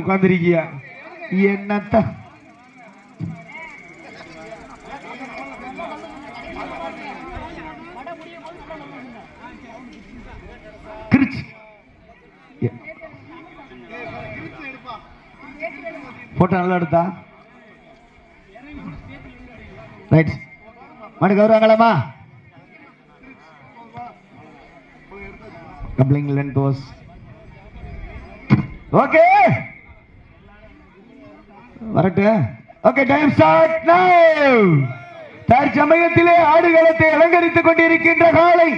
உட்காந்துருக்கியா என்னத்த? போட்டோ நல்லா எடுத்தா? ரைட் மணிக்கு வருவாங்களாமா கப்ளிங் லென்த் வாஸ் ஓகே வரட்டு. ஓகே டைம் ஸ்டார்ட் நவ் தற்சமயத்திலே ஆடுகளத்தை அலங்கரித்துக் கொண்டிருக்கின்ற காலை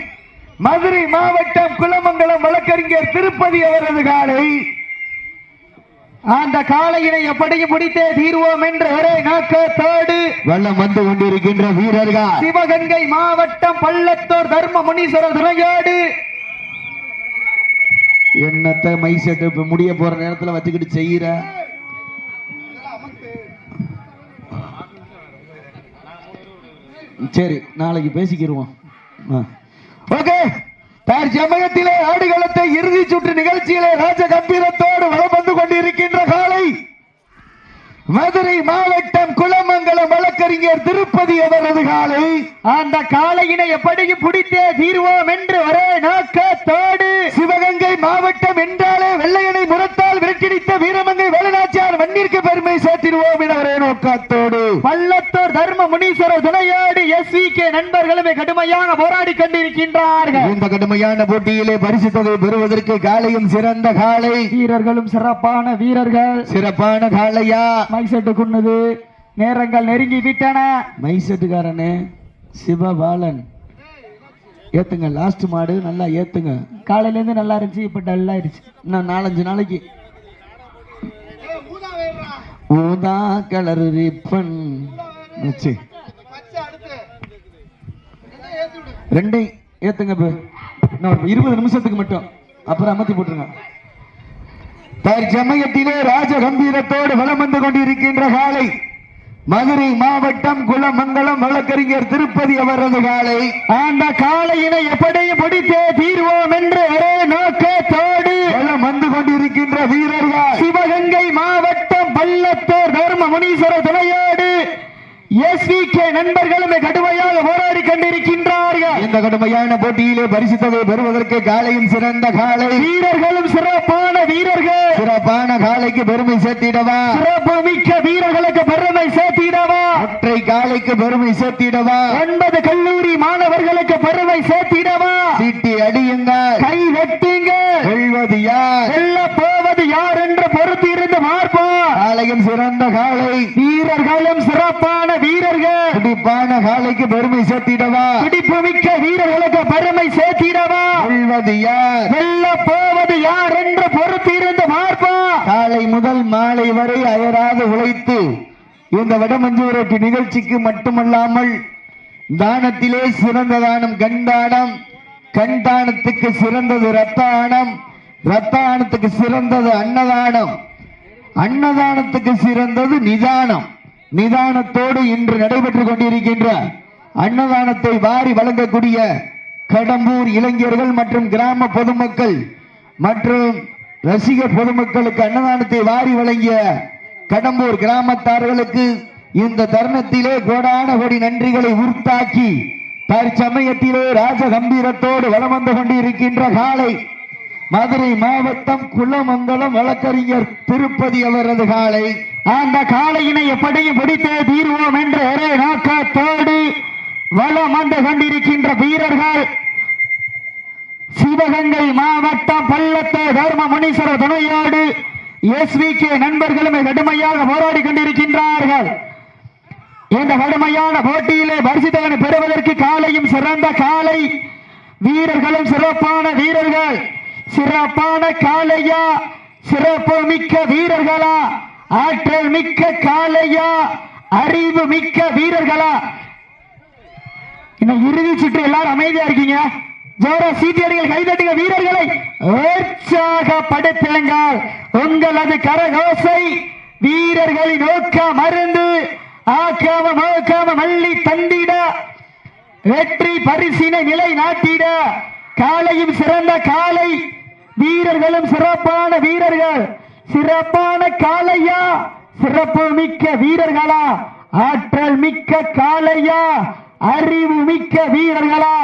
மதுரை மாவட்டம் குலமங்கலம் வழக்கறிஞர் திருப்பதி அவரது காலை. அந்த காளையினை எப்படியும் முடித்தே தீர்வோம் என்ற ஒரே நோக்கத்தோடு. வெள்ளம் வந்து கொண்டிருக்கின்ற வீரர்கள். சிவகங்கை மாவட்டம் பள்ளத்தூர் தர்ம முனீஸ்வரர் துணையோடு. என்னத்த மை செட்டு முடிய போற நேரத்துல வச்சுக்கிட்டு செய்யற? சரி நாளைக்கு பேசிக்கிருவோம். ஓகே. தற்சமயத்திலே ஆடுகளத்தை இறுதி சுற்று நிகழ்ச்சியிலே ராஜ கம்பீரத்தோடு வளம் வந்து கொண்டிருக்கின்ற காலை. மதுரை மாவட்டம் குலமங்கலம் வழக்கறிஞர் திருப்பதி அவரது காலை. அந்த காளையினை எப்படியும் பிடித்தே தீர்வோம் என்று ஒரே நோக்கத்தோடு சிவகங்கை மாவட்டம் என்றாலே வெள்ளையனை முரத்தால் விரட்டிடித்த வீரமங்கை வேலுநாச்சியார் மண்ணிற்கு பெருமை சேர்த்திடுவோம் என ஒரே நோக்கத்தோடு. பள்ளத்தூர் தர்ம முனீஸ்வரர் துணையோடு எஸ் கே நண்பர்களுமே கடுமையாக போராடி கொண்டிருக்கின்றார்கள். இந்த கடுமையான போட்டியிலே பரிசு தொகை பெறுவதற்கு காலையும் சிறந்த காலை வீரர்களும் சிறப்பான வீரர்கள். சிறப்பான காளையா? மைசெட்டு குன்னுது. நேரங்கள் நெருங்கி விட்டன. மைசெட்டுக்காரனே சிவபாலன். ஏத்துங்க லாஸ்ட் மாடு நல்லா ஏத்துங்க. காலையில இருந்து நல்லா இருந்துச்சு இப்ப டல் ஆயிருச்சு இன்னும் நாலஞ்சு நாளைக்கு. ஊதா கலர் ரிப்பன் வச்சு. ரெண்டையும் ஏத்துங்க இன்னும் ஒரு இருபது நிமிஷத்துக்கு மட்டும். அப்புறம் அமர்த்தி போட்டுருங்க. தற்சமயத்திலே ராஜ கம்பீரத்தோடு வலம் வந்து கொண்டிருக்கின்ற காலை. மதுரை மாவட்டம் குலமங்கலம் வழக்கறிஞர் திருப்பதி அவரது காலை. அந்த காளையினை எப்படியும் பிடித்தே தீர்வோம் என்று ஒரே நோக்கத்தோடு வந்து கொண்டிருக்கின்ற வீரர்கள். சிவகங்கை மாவட்டம் பள்ளத்தூர் தர்ம முனீஸ்வரர் துணையோடு எஸ் கே நண்பர்களுமே கடுமையாக போராடி கொண்டிருக்கின்றார்கள். இந்த கடுமையான போட்டியிலே பரிசு தொகை பெறுவதற்கு காலையும் சிறந்த காலை. வீரர்களும் சிறப்பான வீரர்கள். சிறப்பான காலைக்கு பெருமை சேர்த்திடவா? சிறப்பு மிக்க வீரர்களுக்கு பெருமை சேர்த்திடவா? ஒற்றை காலைக்கு பெருமை சேர்த்திடவா? ஒன்பது கல்லூரி மாணவர்களுக்கு பெருமை சேர்த்திடவா? சீட்டி அடியுங்கள். கை வெட்டுங்க வெல்வது யார்? வெல்ல போவது யார் என்று பொறுத்து இருந்து பார்ப்போம். காலையும் சிறந்த காலை. வீரர்களும் சிறப்பான வீரர்கள். துடிப்பான காலைக்கு பெருமை சேர்த்திடவா பிடிப்பு மிக்க வீரர்களுக்கு பெருமை சேர்த்திடவா? வெல்வது யார்? வெல்ல போவது யார் என்று பொறுத்து இருந்து பார்ப்போம் காலை முதல் மாலை வரை அயராது உழைத்து இந்த வடமஞ்சூரட்டி நிகழ்ச்சிக்கு மட்டுமல்லாமல் தானத்திலே சிறந்த தானம் கண்தானம் கண்தானத்துக்கு சிறந்தது ரத்தானம் ரத்தானத்துக்கு சிறந்தது அன்னதானம் அன்னதானத்துக்கு சிறந்தது நிதானம். நிதானத்தோடு இன்று நடைபெற்றுக் கொண்டிருக்கின்ற அன்னதானத்தை வாரி வழங்கக்கூடிய கடம்பூர் இளைஞர்கள் மற்றும் கிராம பொதுமக்கள் மற்றும் ரசிகர் பொதுமக்களுக்கு அன்னதானத்தை வாரி வழங்கிய கடம்பூர் கிராமத்தார்களுக்கு இந்த தருணத்திலே கோடான கோடி நன்றிகளை உறுத்தாக்கி தற்சமயத்திலே ராஜ கம்பீரத்தோடு வந்து கொண்டிருக்கின்ற காலை மதுரை மாவட்டம் குலமங்கலம் வழக்கறிஞர் திருப்பதி அவரது காலை. அந்த காளையினை எப்படியும் பிடித்தே தீர்வோம் என்ற ஒரே நோக்கத்தோடு வலம் வந்து கொண்டிருக்கின்ற வீரர்கள் சிவகங்கை மாவட்டம் பல்லத்த தர்ம முனீஸ்வர துணையோடு எஸ் வி கே நண்பர்களுமே கடுமையாக போராடி கொண்டிருக்கின்றார்கள். இந்த கடுமையான போட்டியிலே பரிசுத்தவனை பெறுவதற்கு காலையும் சிறந்த காலை. வீரர்களும் சிறப்பான வீரர்கள். சிறப்பான காளையா? சிறப்பு மிக்க வீரர்களா? ஆற்றல் மிக்க காளையா? அறிவு மிக்க வீரர்களா? இந்த இறுதி சுற்று எல்லாரும் அமைதியா இருக்கீங்க. ஜோரா சீட்டியடிகள் கைதட்டுங்க வீரர்களை. உற்சாகப்படுத்துங்கள் உங்களது கரகோசை. வீரர்களின் நோக்க மருந்து. ஆக்காம நோக்காம மல்லி தந்திட. வெற்றி பரிசினை நிலை நாட்டிட காலையும் சிறந்த காலை. வீரர்களும் சிறப்பான வீரர்கள். சிறப்பான காளையா சிறப்பு மிக்க வீரர்களா? ஆற்றல் மிக்க காளையா அறிவு மிக்க வீரர்களா?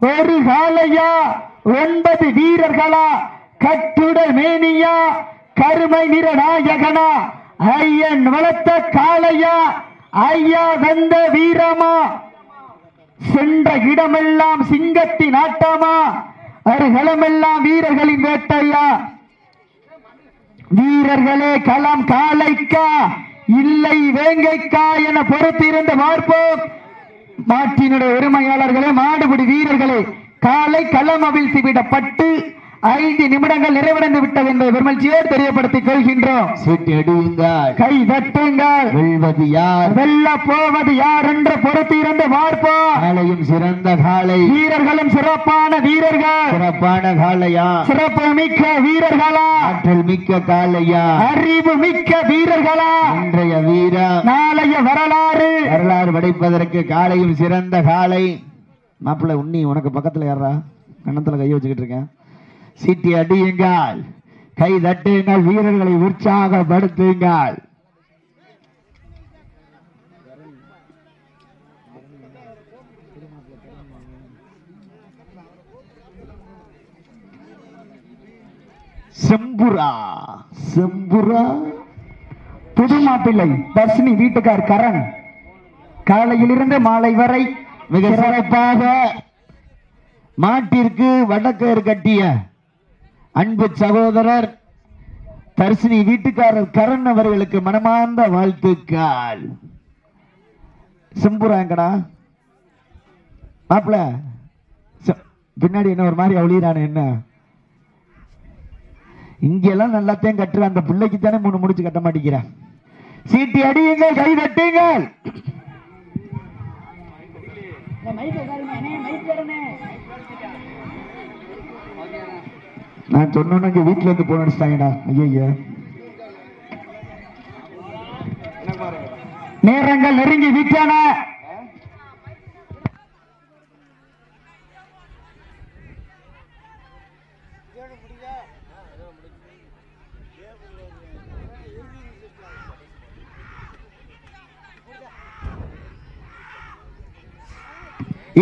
ஒரு காலையா ஒன்பது வீரர்களா? கட்டுட மேனியா? கருமை நிற நாயகனா? ஐயன் வளர்த்த காளையா? ஐயா வந்த வீரமா? சென்ற இடமெல்லாம் சிங்கத்தின் ஆட்டமா? அருகளமெல்லாம் வீரர்களின் வேட்டையா? வீரர்களே களம் காளைக்கா? இல்லை வேங்கைக்கா என பொறுத்திருந்து பார்ப்போம். மாட்டினுடைய உரிமையாளர்களே மாடுபிடி வீரர்களே காலை களம் அவிழ்த்து விடப்பட்டு ஐந்து நிமிடங்கள் நிறைவடைந்து விட்டது என்பதை பெருமகிழ்ச்சியோடு தெரியப்படுத்திக் கொள்கின்றோம். சீட்டி அடியுங்கள். கை தட்டுங்கள். வெல்வது யார்? வெல்ல போவது யார் என்று பொறுத்திருந்து பார்ப்போம். காலையும் சிறந்த காலை வீரர்களும் சிறப்பான வீரர்கள். சிறப்பான காளையா? சிறப்பு மிக்க வீரர்களா? ஆற்றல் மிக்க காளையா? அறிவு மிக்க வீரர்களா? இன்றைய வீரம் நாளைய வரலாறு. வரலாறு படைப்பதற்கு காலையும் சிறந்த காலை மாப்பிள்ளை உன்னி உனக்கு பக்கத்துல யாரா கன்னத்துல கை வச்சுக்கிட்டு இருக்கேன். சிட்டி அடியுங்கள். கை தட்டுங்கள் வீரர்களை உற்சாகப்படுத்துங்கள். செம்புரா செம்புரா புது மாப்பிள்ளை தர்ஷினி வீட்டுக்கார் கரண். காலையிலிருந்து மாலை வரை மிக சிறப்பாக மாட்டிற்கு வடக்கேறு கட்டிய அன்பு சகோதரர் தர்சினி வீட்டுக்காரர் கரண் அவர்களுக்கு மனமார்ந்த வாழ்த்துக்கள். செம்புராங்கடா மாப்பிள செ- பின்னாடி என்ன ஒரு மாதிரி அவளிறான என்ன? இங்கெல்லாம் நல்லாத்தையும் கட்டுற அந்த பிள்ளைக்கு தானே மூணு முடிச்சு கட்ட மாட்டேங்கிறேன் சீட்டி அடியுங்கள் கை தட்டுங்கள். நான் சொன்னோன்னு இங்க வீட்டுல இருந்து போன அடிச்சிட்டாங்கடா. ஐயோ நேரங்கள் நெருங்கி விட்டன.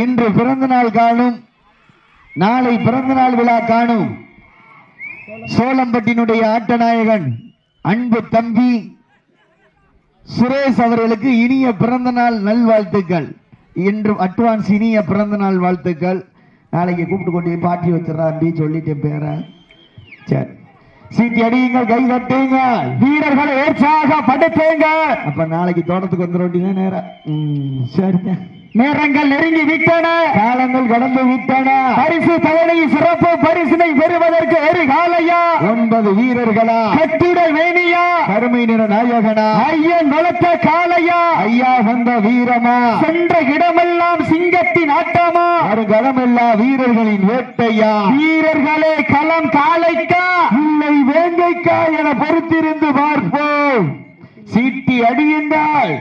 இன்று பிறந்த நாள் காணும் நாளை பிறந்த நாள் விழா காணும். சோளம்பட்டினுடைய ஆட்டநாயகன் அன்பு தம்பி சுரேஷ் அவர்களுக்கு இனிய பிறந்த நாள் நல்வாழ்த்துக்கள். இன்று அட்வான்ஸ் இனிய பிறந்த நாள் வாழ்த்துக்கள். நாளைக்கு கூப்பிட்டு கொண்டு பாட்டி வச்சிடறாண்டி சொல்லிட்டேன் பேர. சரி. சீட்டி அடியுங்க கை தட்டுங்க. வீரர்களை உற்சாகப்படுத்துங்க. அப்ப நாளைக்கு தோட்டத்துக்கு வந்துடும் நேரம் ம், சரிங்க நேரங்கள் நெருங்கி விட்டன. காலங்கள் கடந்து விட்டன. பரிசு தவணை சிறப்பு பரிசினை பெறுவதற்கு ஒரு காலையா ஒன்பது வீரர்களா? கட்டுடல் மேனியா? கருமை நிற நாயகனா? ஐயன் வளர்த்த காளையா? ஐயா வந்த வீரமா? சென்ற இடமெல்லாம் சிங்கத்தின் ஆட்டமா? வருகளமெல்லா வீரர்களின் வேட்டையா? வீரர்களே களம் காளைக்கா? இல்லை வேங்கைக்கா என பொறுத்திருந்து பார்ப்போம். சீட்டி அடியுங்கள்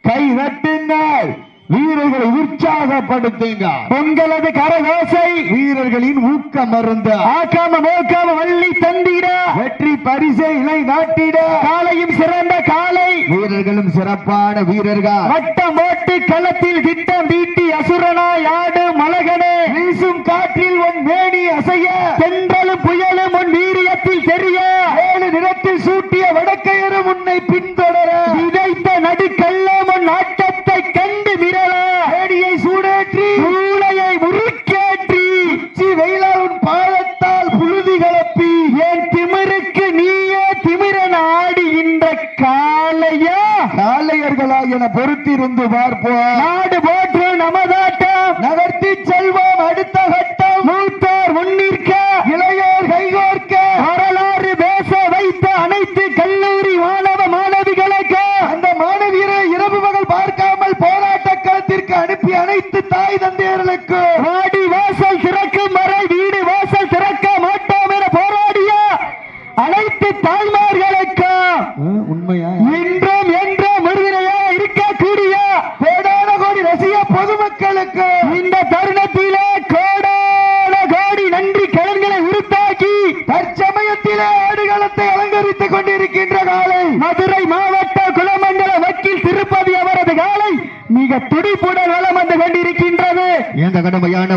கை தட்டுங்கள் வீரர்களை உற்சாகப்படுத்துங்கள் உங்களது கரகோசை. வீரர்களின் ஊக்கம் மருந்து ஆக்காம மோக்காம வள்ளி தந்திட. வெற்றி பரிசை இலை நாட்டிட. காளையும் சிறந்த காளை வீரர்களும் சிறப்பான வீரர்கள். வட்டம் ஓட்டு களத்தில் திட்டம் தீட்டி அசுரனாய் ஆடு மலகனே. வீசும் காற்றில் உன் மேனி அசைய. பொறுத்திருந்து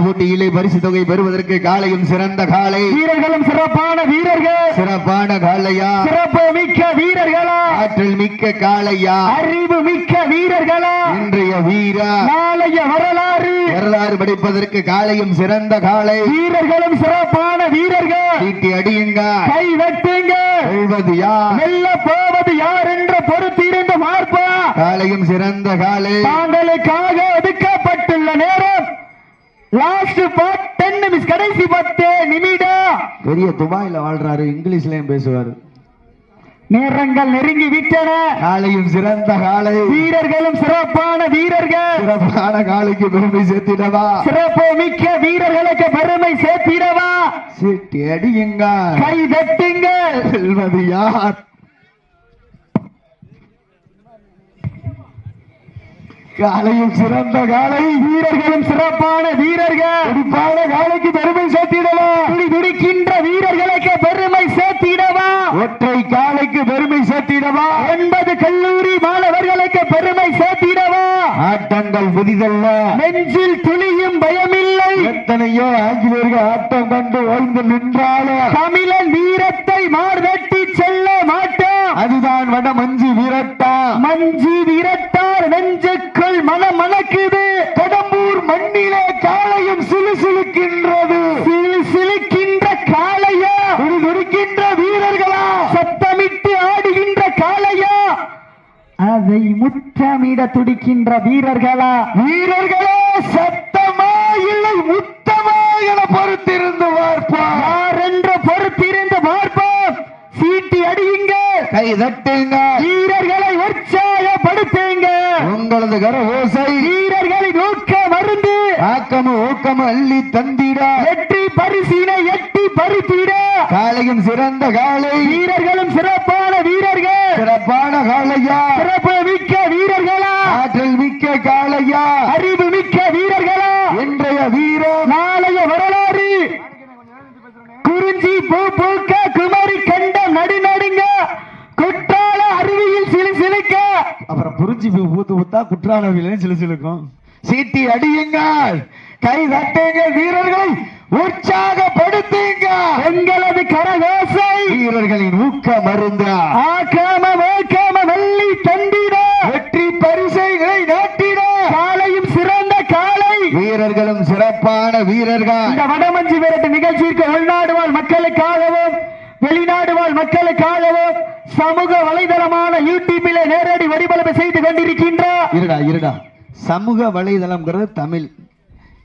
போட்டியிலே பரிசு தொகை பெறுவதற்கு காலையும் சிறந்த காலை. வீரர்களும் சிறப்பான வீரர்கள். சிறப்பான காலையா? சிறப்பு மிக்க வீரர்களா? ஆற்றல் மிக்க காளையா அறிவு மிக்க வீரர்களா? இன்றைய வீரா நாளைய வரலாறு. வரலாறு படிப்பதற்கு காலையும் சிறந்த காலை. வீரர்களும் சிறப்பான வீரர்கள். சீட்டி அடியுங்க. கை வெட்டுங்க. வெல்வது யார்? வெல்ல போவது யார் என்ற பொறுத்திருந்து பார்ப்பா காலையும் சிறந்த காலை. தாங்களுக்காக ஒதுக்கப்பட்டுள்ள நேரம். லாஸ்ட் டென் நிமிஷம் கடைசி பத்து நிமிடம். பெரிய துபாயில வாழ்றாரு இங்கிலீஷ்லயும் பேசுவாரு. நேரங்கள் நெருங்கி விட்டன. காலையும் சிறந்த காலை. வீரர்களும் சிறப்பான வீரர்கள். சிறப்பான காலைக்கு பெருமை சேர்த்திடவா? சிறப்பு மிக்க வீரர்களுக்கு பெருமை சேர்த்திடவா? சீட்டி அடியுங்க கை தட்டுங்கள் வெல்வது யார்? காலையும் சிறந்த காலை. வீரர்களும் சிறப்பான வீரர்கள். துடிப்பான காலைக்கு பெருமை சேர்த்திடவா? துடி துடிக்கின்ற வீரர்களுக்கு பெருமை சேர்த்திடவா? ஒற்றை காலைக்கு பெருமை சேர்த்திடவா? ஒன்பது கல்லூரி மாணவர்களுக்கு பெருமை சேர்த்திடவா? ஆட்டங்கள் புதிதல்ல. நெஞ்சில் துளியும் பயமில்லை. எத்தனையோ ஆங்கிலேயர்கள் ஆட்டம் கண்டு ஓய்ந்து நின்றாலும் தமிழன் வீரத்தை மார்வெட்டி செல்ல மாட்டோம் அதுதான் வட மஞ்சு வீரட்டா மஞ்சு விரட்டார் நெஞ்சுக்குள் மனம் மணக்குது கடம்பூர் மண்ணிலே காலையும் சிலுசிலுக்கின்றது. சிலு சிலுக்கின்ற துடி துடிக்கின்ற வீரர்களா? சத்தமிட்டு ஆடுகின்ற காளையா? அதை முற்றமிட துடிக்கின்ற வீரர்களா? வீரர்களே சத்தமா இல்லை முத்தமா என பொறுத்திருந்து பார்ப்போம். யார் என்று பொறுத்திருந்து பார்ப்போம். சீட்டி அடியுங்க. கை தட்டுங்க. வீரர்களை உற்சாகப்படுத்துங்க கர ஓசை. வீரர்களின் ஊக்கம அள்ளி தந்திட. வெற்றி பரிசினை எட்டி பறித்திட. காலையும் சிறந்த காலை. வீரர்களும் சிறப்பான வீரர்கள். சிறப்பான காளையா சிறப்பு மிக்க வீரர்களா ஆற்றல் மிக்க காளையா அறிவு மிக்க வீரர்களா இன்றைய வீரர் நாளைய வரலாறு குறிஞ்சி பூ பூக்க குமரி கண்டம் நடுநடுங்க குற்றால அருவியில் சிலு சிலுக்க அப்புறம் புரிஞ்சி பூத்து பூத்தா குற்றாலவிலே சிலு சிலுக்கும் சீட்டி அடியுங்கள். கை தட்டுங்க வீரர்களை. உற்சாகப்படுத்துங்க எங்களது கரகோசை. வீரர்களின் ஊக்க மருந்தா ஆக்காம ஓக்காம வெள்ளி தந்திட வெற்றி பரிசைகளை நாட்டிட காலையும் சிறந்த காலை வீரர்களும் சிறப்பான வீரர்கள் இந்த வடமஞ்சி விரட்டு நிகழ்ச்சிக்கு உள்நாடு வாழ் மக்களுக்காகவும் வெளிநாடு வாழ் மக்களுக்காகவும் சமூக வலைதளமான யூடியூபில் நேரடி வடிவமைப்பு செய்து கொண்டிருக்கின்றார் இருடா இருடா சமூக வலைதளம்ங்கிறது தமிழ்.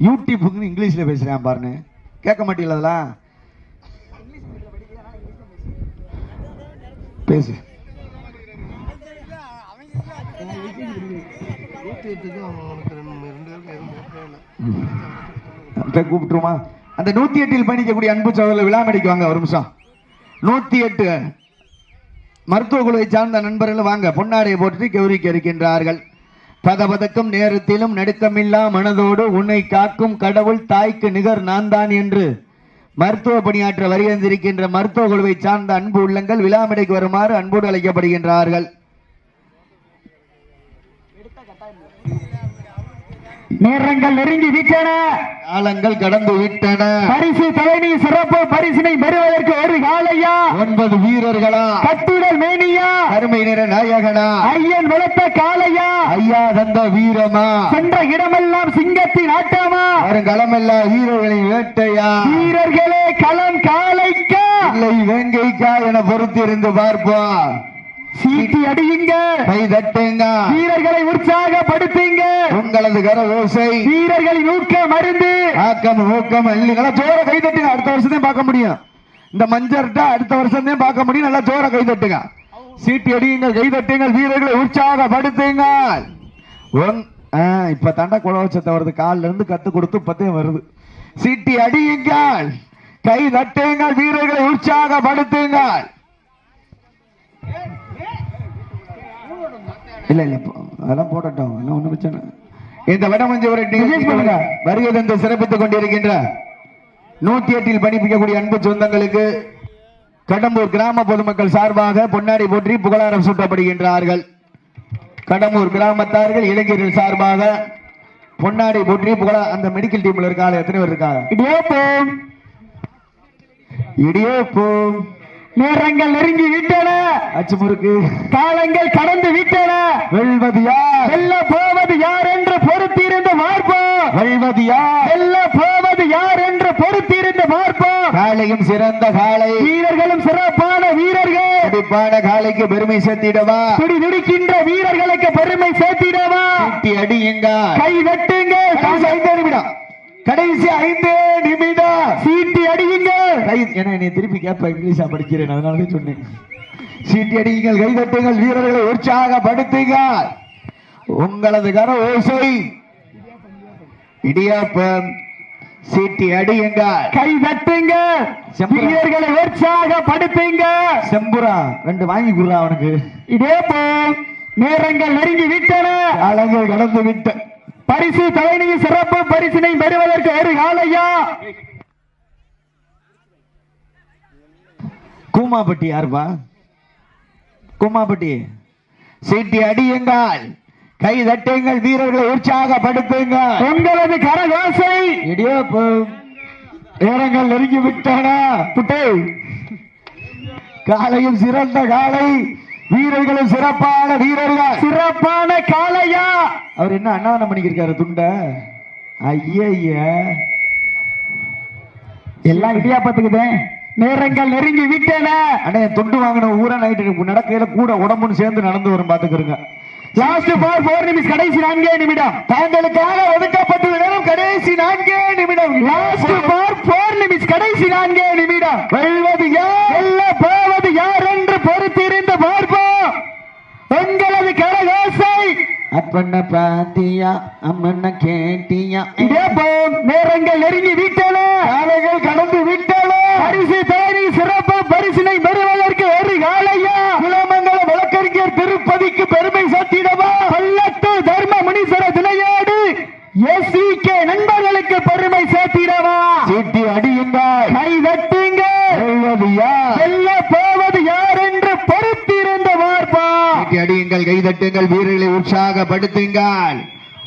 யூடியூப்புக்கு இங்கிலீஷ்ல பேசுறேன் பாருங்க கேட்க மாட்டீங்களா அதெல்லாம்? பேசு. கூப்பிட்டுருமா. அந்த நூத்தி எட்டில் பயணிக்கக்கூடிய அன்பு சகோதரர் விழாமடிக்கு வாங்க ஒரு நிமிஷம். நூத்தி எட்டு. மருத்துவ குழுவை சார்ந்த நண்பர்கள் வாங்க பொன்னாடையை போட்டு கௌரிக்க இருக்கின்றார்கள். பதபதக்கும் நேரத்திலும் நடுக்கமில்லா மனதோடு உன்னை காக்கும் கடவுள் தாய்க்கு நிகர் நான் தான் என்று மருத்துவ பணியாற்ற வருகின்றிருக்கின்ற மருத்துவ குழுவை சார்ந்த அன்பு உள்ளங்கள் விழாமடைக்கு வருமாறு அன்போடு அழைக்கப்படுகின்றார்கள். நேரங்கள் நெருங்கி விட்டன. காலங்கள் கடந்து விட்டன. பரிசு தலைமை சிறப்பு பரிசினை பெறுவதற்கு ஒரு காலையா? ஒன்பது வீரர்களா? கட்டுடல் மேனியா? அருமை நிற நாயகனா? ஐயன் வளர்த்த காளையா ஐயா தந்த வீரமா? சென்ற இடமெல்லாம் சிங்கத்தின் ஆட்டமா? வருங்களமெல்லாம் வீரர்களின் வேட்டையா? வீரர்களே களம் காளைக்கா இல்லை வேங்கைக்கா என பொறுத்திருந்து பார்ப்போம். சீட்டி அடியுங்க. கை தட்டுங்க. வீரர்களை உற்சாகப்படுத்துங்க. உங்களது கர ஓசை. வீரர்களின் ஊக்க மருந்து ஆக்கம் ஊக்கம் நல்லா ஜோர கை தட்டுங்க. அடுத்த வருஷம் தான் பார்க்க முடியும். இந்த மஞ்சர்ட்ட அடுத்த வருஷம் தான் பார்க்க முடியும். நல்லா ஜோர கை தட்டுங்க. சீட்டி அடியுங்கள் கை தட்டுங்கள் வீரர்களை உற்சாகப்படுத்துங்க. இப்ப தண்டை குலவச்சத்தை வருது. கால்ல இருந்து கத்து கொடுத்து இப்பத்தே வருது. சீட்டி அடியுங்கள் கை தட்டுங்கள் வீரர்களை உற்சாகப்படுத்துங்கள் இல்ல இல்ல அதெல்லாம் போடட்டும். ஒண்ணு பிரச்சனை இந்த வடமஞ்சு பண்ணுங்க. வருகை தந்து சிறப்பித்துக் கொண்டிருக்கின்ற நூத்தி எட்டில் பணிப்பிக்கக்கூடிய அன்பு சொந்தங்களுக்கு கடம்பூர் கிராம பொதுமக்கள் சார்பாக பொன்னாடி போற்றி புகழாரம் சூட்டப்படுகின்றார்கள். கடம்பூர் கிராமத்தார்கள் இளைஞர்கள் சார்பாக பொன்னாடி போற்றி புகழ அந்த மெடிக்கல் டீம்ல இருக்காங்க. எத்தனை பேர் இருக்காங்க? இடியோப்போம். இடியோப்போம். நேரங்கள் நெருங்கி விட்டன. அச்சுமுறுக்கு. காலங்கள் கடந்து விட்டன. வெல்வது யார்? வெல்ல போவது யார் என்று பொறுத்திருந்து பார்ப்போம். வெல்வது யார்? வெல்ல போவது யார் என்று பொறுத்திருந்து பார்ப்போம். காளையும் சிறந்த காளை. வீரர்களும் சிறப்பான வீரர்கள். துடிப்பான காளைக்கு பெருமை சேர்த்திடவா? துடி துடிக்கின்ற வீரர்களுக்கு பெருமை சேர்த்திடவா? அடியுங்க? கை வெட்டுங்க நிமிடம் கடைசி ஐந்து நிமிடம் சீட்டி அடியுங்க. கை ஏன்னா என்னை திருப்பி கேட்ப இங்கிலீஷா படிக்கிறேன் அதனாலதான் சொன்னேன். சீட்டி அடியுங்கள் கை தட்டுங்கள் வீரர்களை உற்சாகப்படுத்துங்கள் உங்களது கர ஓசை. இடியாப்பம் சீட்டி அடியுங்கள் கை தட்டுங்க. வீரர்களை உற்சாகப்படுத்துங்க. செம்புரா ரெண்டு வாங்கி குடுறா அவனுக்கு. இதே போல் நேரங்கள் நெருங்கி விட்டன காலங்கள் கடந்து விட்ட. பரிசு தலைமையின் சிறப்பு பரிசினை பெறுவதற்கு ஒரு காலையா? கூமாப்பட்டி யாருப்பா? கூமாப்பட்டி. சீட்டி அடியுங்கள். கை தட்டுங்கள் வீரர்களை உற்சாகப்படுத்துங்கள். உங்களது கரகோசை இடியாப்பம் நேரங்கள் நெருங்கி விட்டன புட்டே காலையும் சிறந்த காலை. வீரர்களும் சிறப்பான வீரர்கள். சிறப்பான காளையா? அவர் என்ன அண்ணாவனம் பண்ணிக்கிருக்காரு துண்ட? ஐய எல்லாம் இடியாப்பத்துக்குதே நேரங்கள் நெருங்கி விட்டன. அண்ணே துண்டு வாங்கின ஊரா நைட்டு நடக்கையில கூட உடம்புன்னு சேர்ந்து நடந்து வரும் பாத்துக்கிறங்க லாஸ்ட் பார் போர் நிமிஷம் கடைசி நான்கே நிமிடம். தாங்களுக்காக ஒதுக்கப்பட்டுள்ள நேரம் கடைசி நான்கே நிமிடம். லாஸ்ட் பார் போர் நிமிஷம் கடைசி நான்கே நிமிடம். வெல்வது யார்? வெல்ல போவது யார் என்று பொறுத்திருந்து உங்களது கரகோசை. அப்பண்ண பாத்தியா அம்மண்ண கேட்டியா. இதே போல் நேரங்கள் நெருங்கி விட்டன. காலைகள் கடந்து விட்டன பரிசு தேடி சிறப்பு பரிசினை பெறுவதற்கு ஒரு காலையா குலமங்கல வழக்கறிஞர் திருப்பதிக்கு பெருமை சாத்திடவா பல்லத்து தர்ம முனீஸ்வர துணையோடு எஸ்விகே நண்பர்களுக்கு பெருமை சேர்த்திடவா சீட்டி அடியுங்கள் கை தட்டுங்க வெல்வது யார் வெல்ல போவது யார் என்று பொறுத்திருந்து பார்ப்பா சீட்டி அடியுங்கள் கைதட்டுங்கள் வீரர்களை உற்சாகப்படுத்துங்கள்.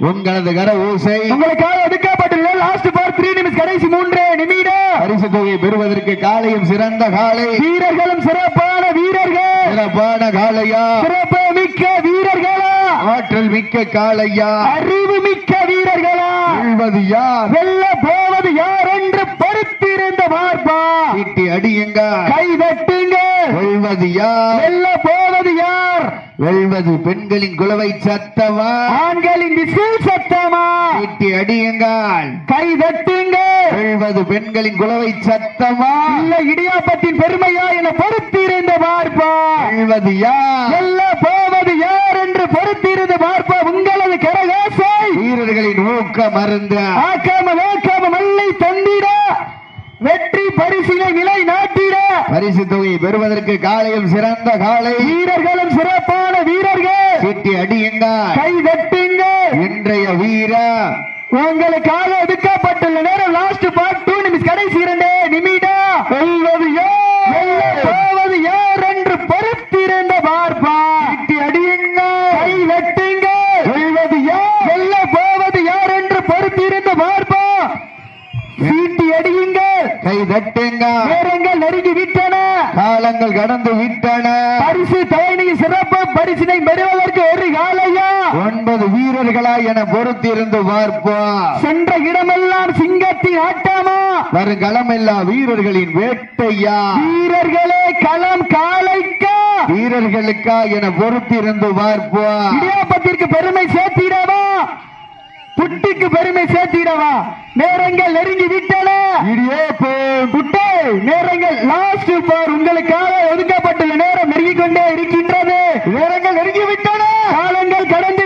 உங்களது கர ஓசை உங்களுக்காக ஒதுக்கப்பட்டுள்ள லாஸ்ட் பார் த்ரீ நிமிஷம் கடைசி மூன்று நிமிடம். பரிசு தொகையை பெறுவதற்கு காலையும் சிறந்த காலை. வீரர்களும் சிறப்பான வீரர்கள். சிறப்பான காளையா சிறப்பு மிக்க வீரர்களா? ஆற்றல் மிக்க காளையா அறிவு மிக்க வீரர்களா? வெல்வது யார்? வெல்ல போவது யார் என்று பொறுத்திருந்து பார்ப்பா சீட்டி அடியுங்கள். கை தட்டுங்க வெல்வது யார்? வெல்ல யார் வெல்வது பெண்களின் குலவை சத்தவா ஆண்களின் விசில் சத்தமா? சீட்டி அடியுங்கள். கை தட்டுங்க வெல்வது பெண்களின் குலவை சத்தமா? இல்ல இடியாப்பத்தின் பெருமையா என பொறுத்திருந்து பார்ப்பா வெல்வது யார்? வெல்ல போவது யார் என்று பொறுத்திருந்து பார்ப்பா உங்களது கரகாசை. வீரர்களின் ஊக்க மருந்த. ஆக்காம வேக்காம வெற்றி பரிசினை நிலை நாட்டிட பரிசு தொகையை பெறுவதற்கு காலையும் சிறந்த காலை. வீரர்களும் சிறப்பான வீரர்கள். சீட்டி அடியுங்கள் கை தட்டுங்க. இன்றைய வீர. உங்களுக்காக ஒதுக்கப்பட்டுள்ள நேரம் லாஸ்ட் பார்ட் டூ நிமிஷம் கடைசி இரண்டு நிமிடம். வெல்வது யார் வெல்ல போவது யார் என்று பொறுத்திருந்த பார்ப்பா சீட்டி அடியுங்கள் கை வெட்டுங்க வெல்வது யார் வெல்ல போவது யார் என்று பொறுத்திருந்த பார்ப்பா சீட்டி அடியுங்கள் கை தட்டுங்கள் நேரங்கள் நெருங்கி விட்டன. காலங்கள் கடந்து விட்டன. பரிசு தலைமை சிறப்பு பரிசினை பெறுவதற்கு ஒரு காலையா? ஒன்பது வீரர்களா என பொறுத்திருந்து பார்ப்போம். சென்ற இடமெல்லாம் சிங்கத்தின் ஆட்டமா? வருங்களமெல்லா வீரர்களின் வேட்டையா? வீரர்களே களம் காலைக்கா? வீரர்களுக்கா என பொறுத்திருந்து பார்ப்போம். இடியாப்பத்திற்கு பெருமை சேர்த்திடவா? புட்டிக்கு பெருமை சேர்த்திடவா? நேரங்கள் நெருங்கி விட்டன. புட்டே நேரங்கள் லாஸ்ட் பார் உங்களுக்காக ஒதுக்கப்பட்டுள்ள நேரம் நெருங்கிக் கொண்டே இருக்கின்றது. நேரங்கள் நெருங்கி விட்டன. காலங்கள் கடந்து